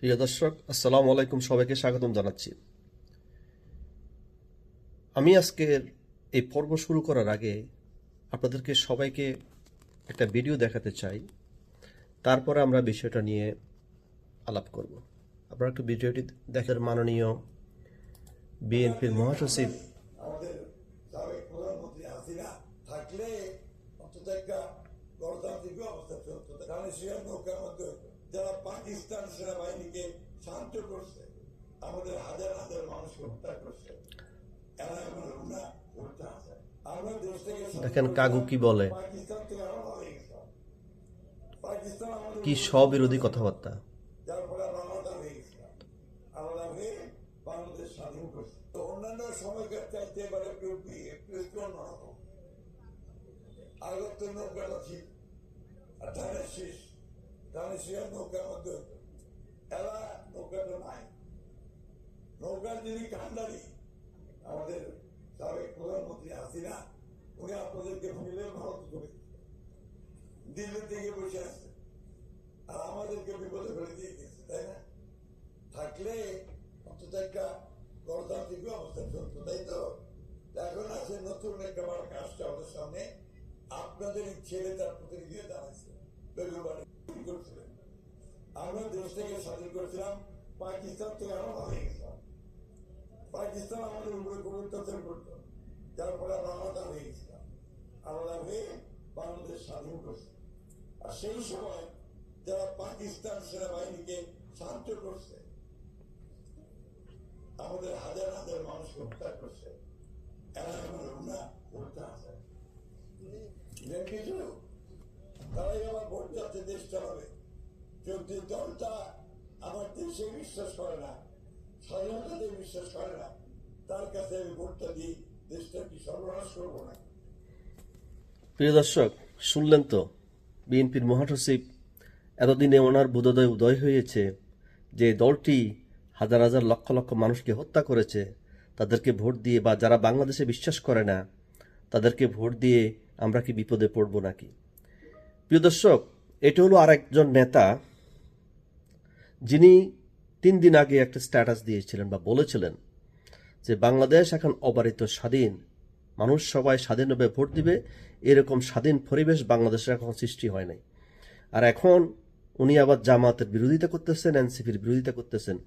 প্রিয় দর্শক, আসসালামু আলাইকুম। সবাইকে স্বাগতম জানাচ্ছি। আমি আজকের এই পর্ব শুরু করার আগে আপনাদেরকে সবাইকে একটা ভিডিও দেখাতে চাই। তারপরে আমরা বিষয়টা নিয়ে আলাপ করব। আপনারা একটু ভিডিওটি দেখার মাননীয় বিএনপির মহাসচিব। থাকলে অন্তত একটা গণতান্ত্রিক ব্যবস্থা চলতো নৌকার মধ্যে যারা পাকিস্তান সেনাবাহিনীকে শান্ত করছে আমাদের হাজার হাজার মানুষ হত্যা করছে এরা আছে। আমরা দেশ থেকে দেখেন কাগু কি বলে? পাকিস্তান থেকে আলাদা হয়ে গেছিলাম পাকিস্তান আমাদের কি স্ববিরোধী কথাবার্তা? যার ফলে আমরা আলাদা হয়ে গেছিলাম আলাদা হয়ে বাংলাদেশ স্বাধীন করছে। তো অন্যান্য সময়কার চাইতে এবার একটু একটু একটু অন্যরকম। আগত নৌকাটা আর ধানের শেষ ধানের নৌকার মধ্যে এরা নৌকাটা নাই নৌকার যিনি কান্ডারি আমাদের সাবেক প্রধানমন্ত্রী হাসিনা উনি আপনাদেরকে মিলে ভারত করে দিল্লি থেকে বসে আসছে আর আমাদেরকে বিপদে ফেলে দিয়ে গেছে তাই না থাকলে অন্তত একটা গণতান্ত্রিক অবস্থা চলতো তাই তো এখন আছে নতুন একটা কাজটা আমাদের সামনে আপনাদের ছেলে তার প্রতিনিধি দাঁড়াচ্ছে বেগুনবাড়ি কি করছিলেন। আমরা দেশ থেকে স্বাধীন করেছিলাম পাকিস্তান থেকে আলাদা হয়ে গেছিলাম। পাকিস্তান আমাদের উপরে খুব অত্যাচার করতো যার ফলে আমরা আলাদা হয়ে গেছিলাম। আলাদা হয়ে বাংলাদেশ স্বাধীন করছে। আর সেই সময় যারা পাকিস্তান সেনাবাহিনীকে শান্ত করছে আমাদের হাজার হাজার মানুষ হত্যা করছে এরা এখন রুনা করতে আছে। কিছু তারাই আমার ভোট যাচ্ছে দেশ চালাবে। যদি দলটা আমার দেশে বিশ্বাস করে না, স্বাধীনতাতে বিশ্বাস করে না। তার কাছে আমি ভোটটা দিই, দেশটা কি সর্বনাশ করব না? প্রিয় দর্শক, শুনলেন তো, বিএনপির মহাসচিব এতদিনে ওনার বোধোদয় উদয় হয়েছে যে দলটি হাজার হাজার লক্ষ লক্ষ মানুষকে হত্যা করেছে। তাদেরকে ভোট দিয়ে বা যারা বাংলাদেশে বিশ্বাস করে না, তাদেরকে ভোট দিয়ে আমরা কি বিপদে পড়ব নাকি? প্রিয় দর্শক, এটা হলো আরেকজন নেতা যিনি তিন দিন আগে একটা স্ট্যাটাস দিয়েছিলেন বা বলেছিলেন যে বাংলাদেশ এখন অবারিত স্বাধীন। মানুষ সবাই স্বাধীনভাবে ভোট দিবে। এরকম স্বাধীন পরিবেশ বাংলাদেশের এখন সৃষ্টি হয় নাই। আর এখন উনি আবার জামাতের বিরোধিতা করতেছেন, এনসিপির বিরোধিতা করতেছেন।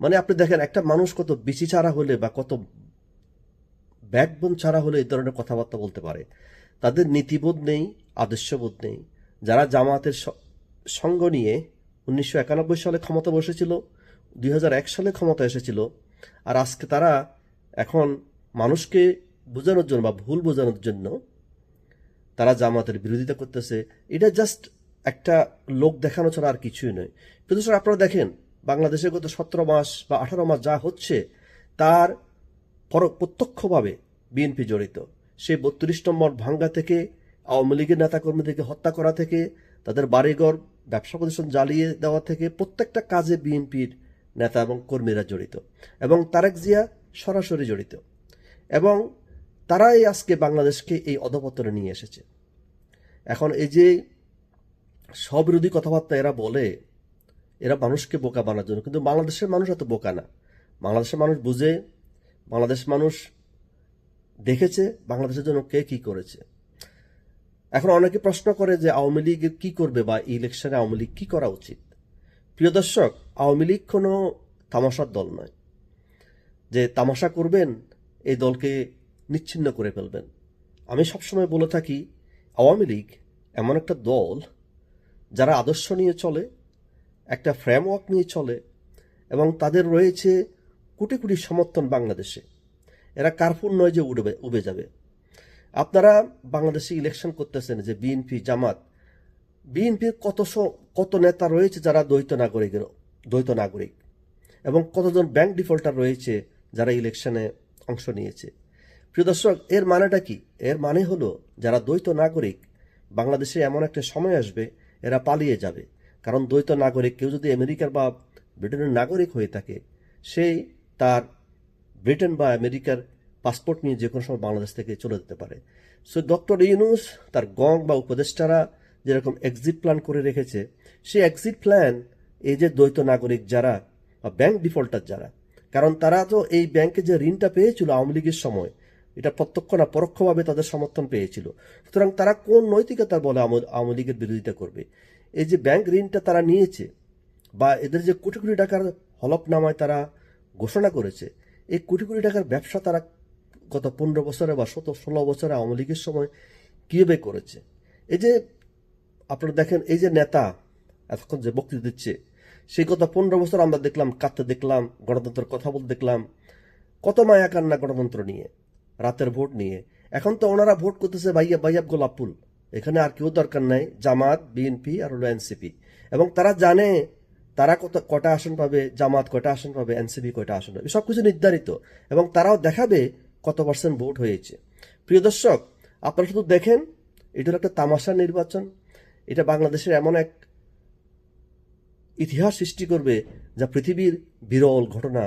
মানে আপনি দেখেন, একটা মানুষ কত বিচি ছাড়া হলে বা কত ব্যাকবোন ছাড়া হলে এই ধরনের কথাবার্তা বলতে পারে। তাদের নীতিবোধ নেই, আদর্শবোধ নেই। যারা জামাতের সঙ্গ নিয়ে উনিশশো একানব্বই সালে ক্ষমতা বসেছিল, দুই হাজার এক সালে ক্ষমতা এসেছিল, আর আজকে তারা এখন মানুষকে বোঝানোর জন্য বা ভুল বোঝানোর জন্য তারা জামাতের বিরোধিতা করতেছে। এটা জাস্ট একটা লোক দেখানো ছাড়া আর কিছুই নয়। কিন্তু স্যার, আপনারা দেখেন, বাংলাদেশে গত সতেরো মাস বা আঠারো মাস যা হচ্ছে, তার পর- প্রত্যক্ষভাবে বিএনপি জড়িত। সে বত্রিশ নম্বর ভাঙ্গা থেকে আওয়ামী লীগের নেতাকর্মীদেরকে হত্যা করা থেকে, তাদের বাড়িঘর, ব্যবসা প্রতিষ্ঠান জ্বালিয়ে দেওয়া থেকে প্রত্যেকটা কাজে বিএনপির নেতা এবং কর্মীরা জড়িত এবং তারেক জিয়া সরাসরি জড়িত এবং তারাই আজকে বাংলাদেশকে এই অধপতনে নিয়ে এসেছে। এখন এই যে স্ববিরোধী কথাবার্তা এরা বলে, এরা মানুষকে বোকা বানার জন্য, কিন্তু বাংলাদেশের মানুষ এত বোকা না। বাংলাদেশের মানুষ বুঝে, বাংলাদেশ মানুষ দেখেছে বাংলাদেশের জন্য কে কি করেছে। এখন অনেকে প্রশ্ন করে যে আওয়ামী লীগ কি করবে বা ইলেকশনে আওয়ামী লীগ কি করা উচিত? প্রিয় দর্শক, আওয়ামী লীগ কোনো তামাশার দল নয়। যে তামাশা করবেন, এই দলকে নিচ্ছিন্ন করে ফেলবেন। আমি সবসময় বলে থাকি, আওয়ামী লীগ এমন একটা দল যারা আদর্শ নিয়ে চলে, একটা ফ্রেমওয়ার্ক নিয়ে চলে এবং তাদের রয়েছে কোটি কোটি সমর্থন বাংলাদেশে। এরা কার্ফুর নয় যে উড়বে, উবে যাবে। আপনারা বাংলাদেশে ইলেকশন করতেছেন যে বিএনপি জামাত বিএনপির কত কত নেতা রয়েছে যারা দ্বৈত নাগরিকের দ্বৈত নাগরিক? এবং কতজন ব্যাংক ডিফল্টার রয়েছে যারা ইলেকশনে অংশ নিয়েছে? প্রিয় দর্শক, এর মানেটা কি? এর মানে হলো, যারা দ্বৈত নাগরিক, বাংলাদেশে এমন একটা সময় আসবে, এরা পালিয়ে যাবে। কারণ দ্বৈত নাগরিক কেউ যদি আমেরিকার বা ব্রিটেনের নাগরিক হয়ে থাকে, সেই তার ব্রিটেন বা আমেরিকার পাসপোর্ট নিয়ে যে কোনো সময় বাংলাদেশ থেকে চলে যেতে পারে। সো ডক্টর ইউনুস তার গং বা উপদেষ্টারা যেরকম এক্সিট প্ল্যান করে রেখেছে, সেই এক্সিট প্ল্যান এই যে দ্বৈত নাগরিক যারা বা ব্যাংক ডিফল্টার যারা, কারণ তারা তো এই ব্যাংকে যে ঋণটা পেয়েছিল আওয়ামী লীগের সময়, এটা প্রত্যক্ষ না পরোক্ষভাবে তাদের সমর্থন পেয়েছিল। সুতরাং তারা কোন নৈতিকতার বলে আওয়ামী- লীগের বিরোধিতা করবে? এই যে ব্যাংক ঋণটা তারা নিয়েছে বা এদের যে কোটি কোটি টাকার হলফনামায় তারা ঘোষণা করেছে, এই কোটি কোটি টাকার ব্যবসা তারা গত পনেরো বছরে বা শত ষোলো বছরে আওয়ামী লীগের সময় কীভাবে করেছে? এই যে আপনারা দেখেন, এই যে নেতা এতক্ষণ যে বক্তৃতা দিচ্ছে, সেই গত পনেরো বছর আমরা দেখলাম, কাঁদতে দেখলাম, গণতন্ত্রের কথা বলতে দেখলাম, কত মায়া কান্না গণতন্ত্র নিয়ে, রাতের ভোট নিয়ে। এখন তো ওনারা ভোট করতেছে বাইয়া বাইয়াব গোলাপুল এখানে আর কেউ দরকার নাই, জামাত, বিএনপি আর হলো এনসিপি। এবং তারা জানে তারা কত কটা আসন পাবে, জামাত কয়টা আসন পাবে, এনসিপি কয়টা আসন পাবে সব কিছু নির্ধারিত। এবং তারাও দেখাবে কত পার্সেন্ট ভোট হয়েছে। প্রিয় দর্শক, আপনারা শুধু দেখেন, এটা হলো একটা তামাশা নির্বাচন। এটা বাংলাদেশের এমন এক ইতিহাস সৃষ্টি করবে, যা পৃথিবীর বিরল ঘটনা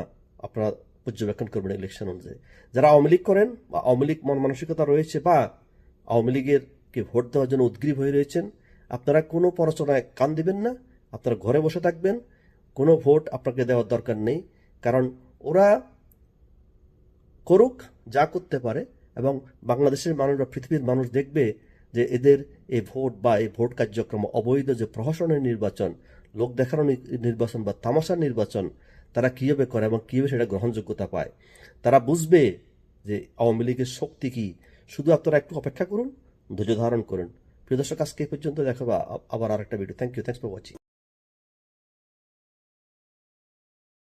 আপনারা পর্যবেক্ষণ করবেন ইলেকশন অনুযায়ী। যারা আওয়ামী লীগ করেন বা আওয়ামী লীগ মন মানসিকতা রয়েছে বা আওয়ামী লীগের কে ভোট দেওয়ার জন্য উদ্গ্রীব হয়ে রয়েছেন, আপনারা কোনো প্ররোচনায় কান দিবেন না, আপনারা ঘরে বসে থাকবেন, কোনো ভোট আপনাকে দেওয়ার দরকার নেই। কারণ ওরা করুক যা করতে পারে এবং বাংলাদেশের মানুষ বা পৃথিবীর মানুষ দেখবে যে এদের এই ভোট বা এই ভোট কার্যক্রম, অবৈধ যে প্রহসনের নির্বাচন, লোক দেখানো নির্বাচন বা তামাশার নির্বাচন, তারা কীভাবে করে এবং কীভাবে সেটা গ্রহণযোগ্যতা পায়? তারা বুঝবে যে আওয়ামী লীগের শক্তি কি। শুধু আপনারা একটু অপেক্ষা করুন, ধৈর্য ধারণ করুন। প্রিয় দর্শক, আজকে এই পর্যন্ত দেখাবা আবার আরেকটা video thank you thanks for watching